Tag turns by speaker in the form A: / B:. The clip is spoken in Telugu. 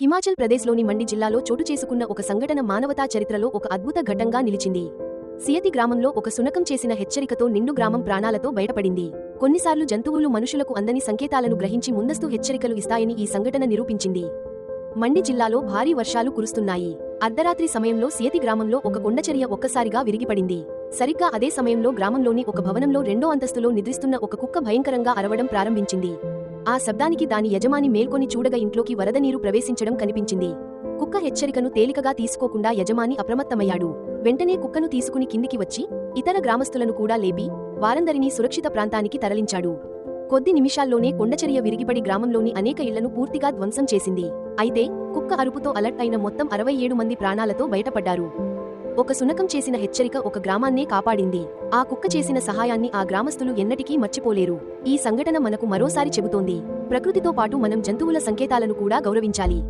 A: హిమాచల్ ప్రదేశ్లోని మండి జిల్లాలో చోటు చేసుకున్న ఒక సంఘటన మానవతా చరిత్రలో ఒక అద్భుత ఘట్టంగా నిలిచింది. సియతి గ్రామంలో ఒక సునకం చేసిన హెచ్చరికతో నిండు గ్రామం ప్రాణాలతో బయటపడింది. కొన్నిసార్లు జంతువులు మనుషులకు అందని సంకేతాలను గ్రహించి ముందస్తు హెచ్చరికలు ఇస్తాయని ఈ సంఘటన నిరూపించింది. మండి జిల్లాలో భారీ వర్షాలు కురుస్తున్నాయి. అర్ధరాత్రి సమయంలో సియతి గ్రామంలో ఒక కొండచర్య ఒక్కసారిగా విరిగిపడింది. సరిగ్గా అదే సమయంలో గ్రామంలోని ఒక భవనంలో రెండో అంతస్తులో నిద్రిస్తున్న ఒక కుక్క భయంకరంగా అరవడం ప్రారంభించింది. ఆ శబ్దానికి దాని యజమాని మేల్కొని చూడగా ఇంట్లోకి వరద నీరు ప్రవేశించడం కనిపించింది. కుక్క హెచ్చరికను తేలికగా తీసుకోకుండా యజమాని అప్రమత్తమయ్యాడు. వెంటనే కుక్కను తీసుకుని కిందికి వచ్చి ఇతర గ్రామస్తులను కూడా లేపి వారందరినీ సురక్షిత ప్రాంతానికి తరలించాడు. కొద్ది నిమిషాల్లోనే కొండచర్య విరిగిపడి గ్రామంలోని అనేక ఇళ్ళను పూర్తిగా ధ్వంసం చేసింది. అయితే కుక్క అరుపుతో అలర్ట్ అయిన మొత్తం అరవై ఏడు మంది ప్రాణాలతో బయటపడ్డారు. ఒక సునకం చేసిన హెచ్చరిక ఒక గ్రామాన్నే కాపాడింది. ఆ కుక్క చేసిన సహాయాన్ని ఆ గ్రామస్తులు ఎన్నటికీ మర్చిపోలేరు. ఈ సంఘటన మనకు మరోసారి చెబుతోంది. ప్రకృతితో పాటు మనం జంతువుల సంకేతాలను కూడా గౌరవించాలి.